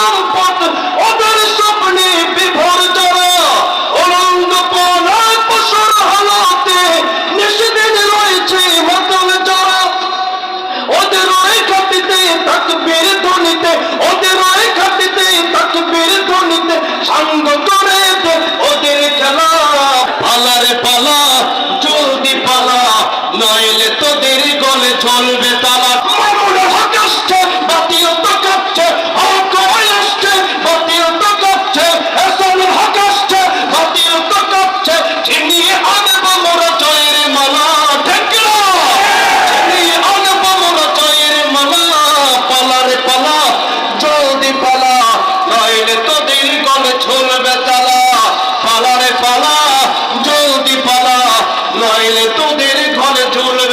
সম্পদ ওদের স্বপ্নে বিভোর জড় ওদের ওই খাটিতে তাকবীর ধ্বনিতে, ওদের ওই করে ওদের খেলা। পালারে পালা, জলদি পালা, নইলে তোদের গলে চল আমাদের ঘরে চলে